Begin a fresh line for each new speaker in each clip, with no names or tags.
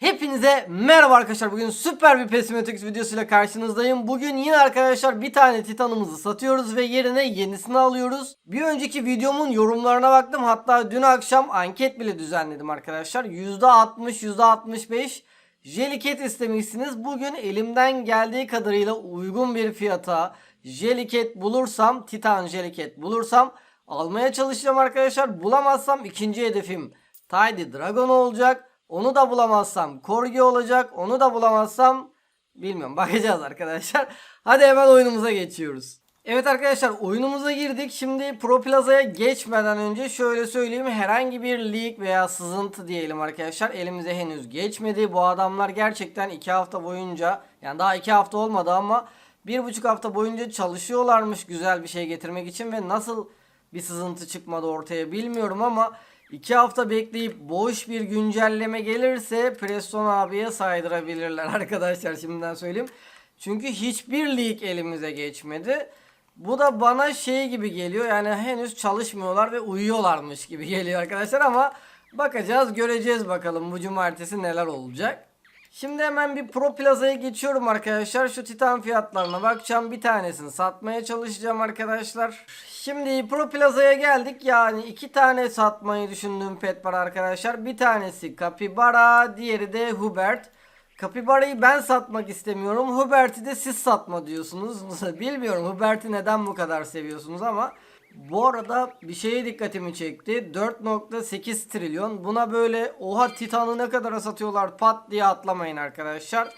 Hepinize merhaba arkadaşlar. Bugün süper bir Pesimetrix videosuyla karşınızdayım. Bugün yine arkadaşlar bir tane Titan'ımızı satıyoruz ve yerine yenisini alıyoruz. Bir önceki videomun yorumlarına baktım. Hatta dün akşam anket bile düzenledim arkadaşlar. %60, %65 Jelliket istemişsiniz. Bugün elimden geldiği kadarıyla uygun bir fiyata Jelliket bulursam, Titan Jelliket bulursam almaya çalışacağım arkadaşlar. Bulamazsam ikinci hedefim Tidy Dragon olacak. Onu da bulamazsam Corgi olacak. Onu da bulamazsam bilmiyorum bakacağız arkadaşlar. Hadi hemen oyunumuza geçiyoruz. Evet arkadaşlar oyunumuza girdik. Şimdi Pro Plaza'ya geçmeden önce şöyle söyleyeyim. Herhangi bir leak veya sızıntı diyelim arkadaşlar. Elimize henüz geçmedi. Bu adamlar gerçekten 2 hafta boyunca yani daha 2 hafta olmadı ama 1,5 hafta boyunca çalışıyorlarmış güzel bir şey getirmek için ve nasıl bir sızıntı çıkmadı ortaya bilmiyorum ama 2 hafta bekleyip boş bir güncelleme gelirse Preston abiye saydırabilirler arkadaşlar şimdiden söyleyeyim. Çünkü hiçbir leak elimize geçmedi. Bu da bana şey gibi geliyor yani henüz çalışmıyorlar ve uyuyorlarmış gibi geliyor arkadaşlar ama bakacağız göreceğiz bakalım bu cumartesi neler olacak. Şimdi hemen bir Pro Plaza'ya geçiyorum arkadaşlar. Şu Titan fiyatlarına bakacağım. Bir tanesini satmaya çalışacağım arkadaşlar. Şimdi Pro Plaza'ya geldik. Yani iki tane satmayı düşündüğüm pet var arkadaşlar. Bir tanesi Capybara, diğeri de Hubert. Capybara'yı ben satmak istemiyorum. Hubert'i de siz satma diyorsunuz. Bilmiyorum Hubert'i neden bu kadar seviyorsunuz ama bu arada bir şeye dikkatimi çekti. 4.8 trilyon. Buna böyle oha Titan'ı ne kadara satıyorlar pat diye atlamayın arkadaşlar.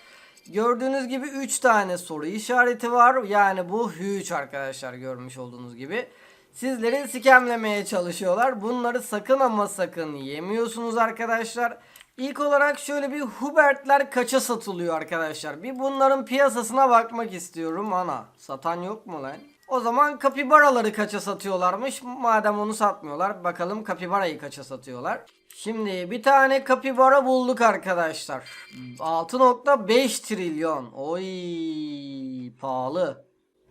Gördüğünüz gibi 3 tane soru işareti var. Yani bu huge arkadaşlar görmüş olduğunuz gibi. Sizleri sikemlemeye çalışıyorlar. Bunları sakın ama sakın yemiyorsunuz arkadaşlar. İlk olarak şöyle bir Hubert'ler kaça satılıyor arkadaşlar. Bir bunların piyasasına bakmak istiyorum. Ana satan yok mu lan? O zaman kapibaraları kaça satıyorlarmış? Madem onu satmıyorlar. Bakalım kapibarayı kaça satıyorlar. Şimdi bir tane kapibara bulduk arkadaşlar. 6.5 trilyon. Oy pahalı.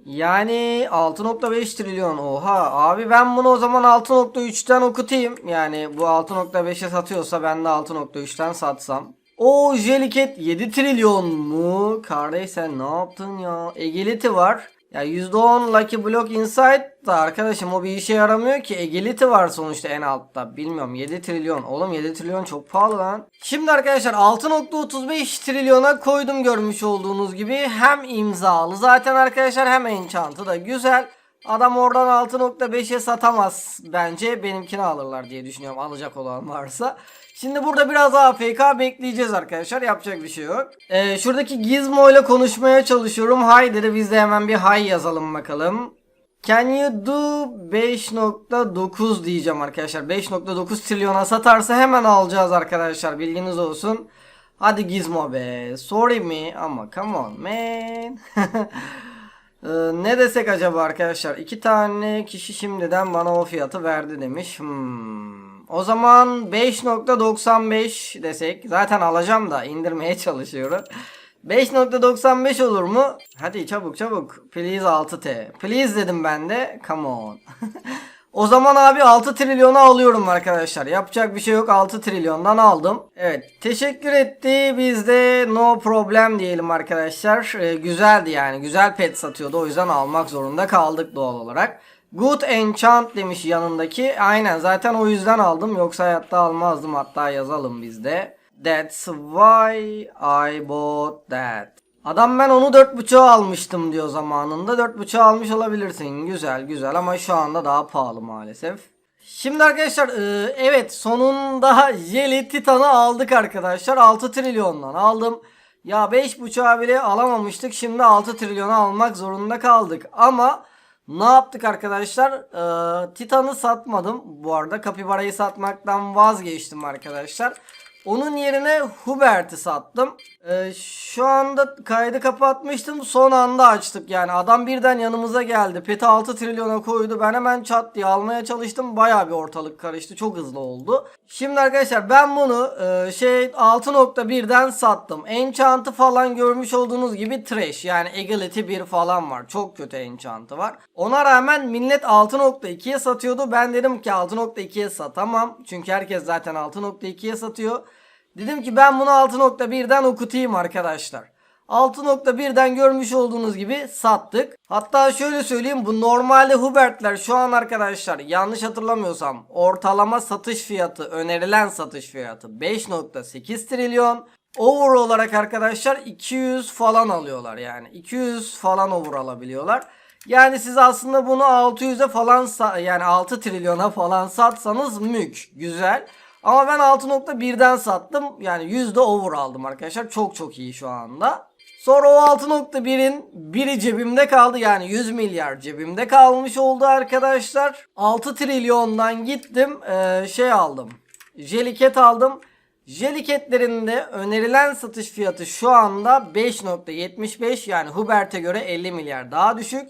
Yani 6.5 trilyon. Oha abi ben bunu o zaman 6.3'ten okutayım. Yani bu 6.5'e satıyorsa ben de 6.3'ten satsam. O Jelliket 7 trilyon mu? Kardeş sen ne yaptın ya? Egility var. Ya %10 Lucky Block Insight da arkadaşım o bir işe yaramıyor ki. Egility var sonuçta en altta. Bilmiyorum 7 trilyon. Oğlum 7 trilyon çok pahalı lan. Şimdi arkadaşlar 6.35 trilyona koydum görmüş olduğunuz gibi. Hem imzalı zaten arkadaşlar hem enchantı da güzel. Adam oradan 6.5'e satamaz bence. Benimkini alırlar diye düşünüyorum alacak olan varsa. Şimdi burada biraz AFK bekleyeceğiz arkadaşlar. Yapacak bir şey yok. Ee, şuradaki Gizmo ile konuşmaya çalışıyorum. Hay dedi biz de hemen bir hay yazalım bakalım. Can you do 5.9 diyeceğim arkadaşlar. 5.9 trilyona satarsa hemen alacağız arkadaşlar. Bilginiz olsun. Hadi Gizmo be. Sorry mi? Ama come on man. Ee, ne desek acaba arkadaşlar? İki tane kişi şimdiden bana o fiyatı verdi demiş. Hmm. O zaman 5.95 desek. Zaten alacağım da indirmeye çalışıyorum. 5.95 olur mu? Hadi çabuk çabuk. Please 6T. Please dedim ben de. Come on. o zaman abi 6 trilyonu alıyorum arkadaşlar. Yapacak bir şey yok. 6 trilyondan aldım. Evet. Teşekkür etti. Biz de no problem diyelim arkadaşlar. Ee, güzeldi yani. Güzel pet satıyordu. O yüzden almak zorunda kaldık doğal olarak. Good enchant demiş yanındaki. Aynen zaten o yüzden aldım. Yoksa hayatta almazdım. Hatta yazalım biz de. That's why I bought that. Adam ben onu 4.5'a almıştım diyor zamanında. 4.5'a almış olabilirsin. Güzel güzel ama şu anda daha pahalı maalesef. Şimdi arkadaşlar e, evet sonunda Jelly Titan'ı aldık arkadaşlar. 6 trilyondan aldım. Ya 5.5'a bile alamamıştık. Şimdi 6 trilyona almak zorunda kaldık. Ama ne yaptık arkadaşlar? Ee, Titan'ı satmadım. Bu arada Capybara'yı satmaktan vazgeçtim arkadaşlar. Onun yerine Hubert'i sattım. Ee, şu anda kaydı kapatmıştım. Son anda açtık yani. Adam birden yanımıza geldi. Peti 6 trilyona koydu. Ben hemen çat diye almaya çalıştım. Baya bir ortalık karıştı. Çok hızlı oldu. Şimdi arkadaşlar ben bunu e, şey 6.1'den sattım. Enchant'ı falan görmüş olduğunuz gibi trash. Yani Agility 1 falan var. Çok kötü enchant'ı var. Ona rağmen millet 6.2'ye satıyordu. Ben dedim ki 6.2'ye satamam. Çünkü herkes zaten 6.2'ye satıyor. Dedim ki ben bunu 6.1'den okutayım arkadaşlar. 6.1'den görmüş olduğunuz gibi sattık. Hatta şöyle söyleyeyim bu normalde Hubert'ler şu an arkadaşlar yanlış hatırlamıyorsam ortalama satış fiyatı önerilen satış fiyatı 5.8 trilyon. Over olarak arkadaşlar 200 falan alıyorlar yani 200 falan over alabiliyorlar. Yani siz aslında bunu 600'e falan yani 6 trilyona falan satsanız mük güzel. Ama ben 6.1'den sattım. Yani %over aldım arkadaşlar. Çok çok iyi şu anda. Sonra o 6.1'in biri cebimde kaldı. Yani 100 milyar cebimde kalmış oldu arkadaşlar. 6 trilyondan gittim. eee, şey aldım. Jeliket aldım. Jeliketlerin de önerilen satış fiyatı şu anda 5.75 yani Hubert'e göre 50 milyar daha düşük.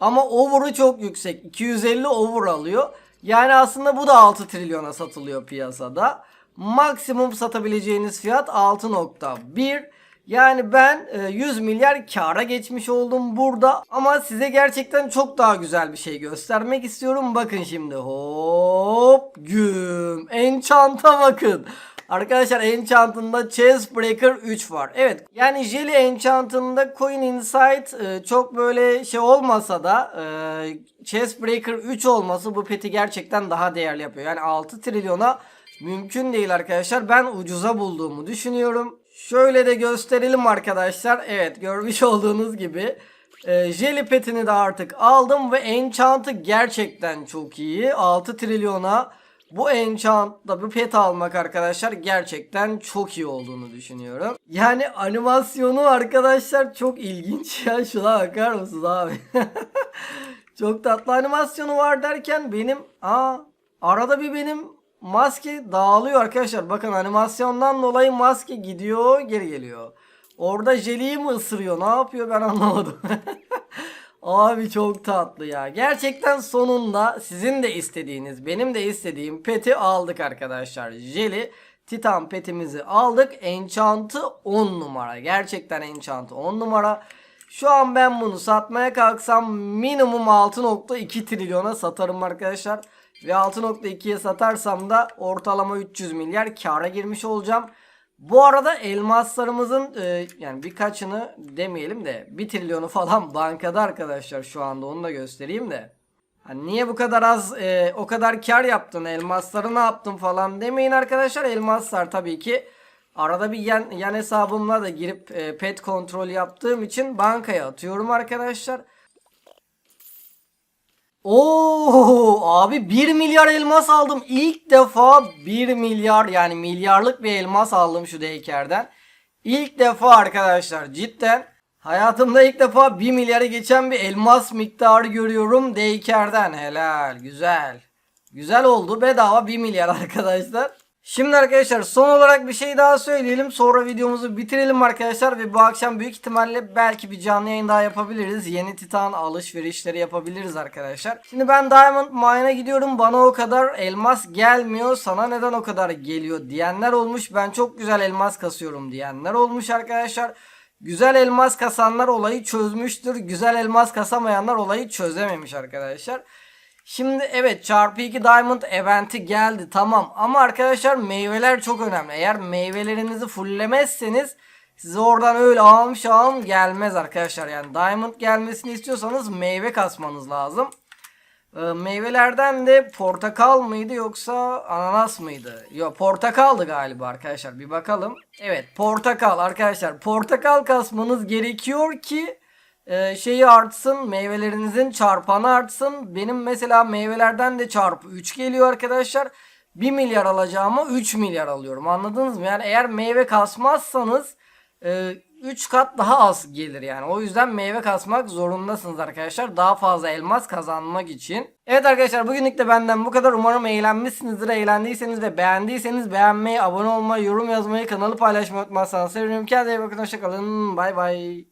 Ama over'ı çok yüksek. 250 over alıyor. Yani aslında bu da 6 trilyona satılıyor piyasada. Maksimum satabileceğiniz fiyat 6.1. Yani ben e, 100 milyar kara geçmiş oldum burada. Ama size gerçekten çok daha güzel bir şey göstermek istiyorum. Bakın şimdi hop güm. Enchant'a bakın. Arkadaşlar Enchant'ında Chess Breaker 3 var. Evet yani Jelly Enchant'ında Coin Insight e, çok böyle şey olmasa da e, Chess Breaker 3 olması bu peti gerçekten daha değerli yapıyor. Yani 6 trilyona mümkün değil arkadaşlar. Ben ucuza bulduğumu düşünüyorum. Şöyle de gösterelim arkadaşlar. Evet görmüş olduğunuz gibi. E, Jelly petini de artık aldım ve Enchant'ı gerçekten çok iyi. 6 trilyona bu enchant'da bu pet almak arkadaşlar gerçekten çok iyi olduğunu düşünüyorum. Yani animasyonu arkadaşlar çok ilginç ya. Şuna bakar mısınız abi? çok tatlı animasyonu var derken benim aa arada bir benim maske dağılıyor arkadaşlar. Bakın animasyondan dolayı maske gidiyor geri geliyor. Orada jeliyi mi ısırıyor ne yapıyor ben anlamadım. Abi çok tatlı ya. Gerçekten sonunda sizin de istediğiniz, benim de istediğim peti aldık arkadaşlar. Jelly Titan petimizi aldık. Enchant'ı 10 numara. Gerçekten Enchant'ı 10 numara. Şu an ben bunu satmaya kalksam minimum 6.2 trilyona satarım arkadaşlar. Ve 6.2'ye satarsam da ortalama 300 milyar kara girmiş olacağım. Bu arada elmaslarımızın e, yani birkaçını demeyelim de 1 trilyonu falan bankada arkadaşlar şu anda onu da göstereyim de. Hani niye bu kadar az e, o kadar kar yaptın elmasları ne yaptın falan demeyin arkadaşlar. Elmaslar tabii ki arada bir yan, yan hesabımla da girip e, pet kontrol yaptığım için bankaya atıyorum arkadaşlar. Oo abi 1 milyar elmas aldım. İlk defa 1 milyar yani milyarlık bir elmas aldım şu Daycare'den. İlk defa arkadaşlar cidden hayatımda ilk defa 1 milyarı geçen bir elmas miktarı görüyorum Daycare'den. Helal güzel. Güzel oldu bedava 1 milyar arkadaşlar. Şimdi arkadaşlar son olarak bir şey daha söyleyelim. Sonra videomuzu bitirelim arkadaşlar. Ve bu akşam büyük ihtimalle belki bir canlı yayın daha yapabiliriz. Yeni Titan alışverişleri yapabiliriz arkadaşlar. Şimdi ben Diamond Mine'a gidiyorum. Bana o kadar elmas gelmiyor. Sana neden o kadar geliyor diyenler olmuş. Ben çok güzel elmas kasıyorum diyenler olmuş arkadaşlar. Güzel elmas kasanlar olayı çözmüştür. Güzel elmas kasamayanlar olayı çözememiş arkadaşlar. Şimdi evet çarpı 2 diamond eventi geldi tamam ama arkadaşlar meyveler çok önemli. Eğer meyvelerinizi fulllemezseniz size oradan öyle ağım şağım gelmez arkadaşlar. Yani diamond gelmesini istiyorsanız meyve kasmanız lazım. Ee, meyvelerden de portakal mıydı yoksa ananas mıydı? Yok portakaldı galiba arkadaşlar bir bakalım. Evet portakal arkadaşlar portakal kasmanız gerekiyor ki e, şeyi artsın meyvelerinizin çarpanı artsın. Benim mesela meyvelerden de çarpı 3 geliyor arkadaşlar. 1 milyar alacağıma 3 milyar alıyorum anladınız mı? Yani eğer meyve kasmazsanız 3 kat daha az gelir yani. O yüzden meyve kasmak zorundasınız arkadaşlar. Daha fazla elmas kazanmak için. Evet arkadaşlar bugünlük de benden bu kadar. Umarım eğlenmişsinizdir. Eğlendiyseniz ve beğendiyseniz beğenmeyi, abone olmayı, yorum yazmayı, kanalı paylaşmayı unutmazsanız sevinirim. Kendinize iyi bakın. Hoşçakalın. Bay bay.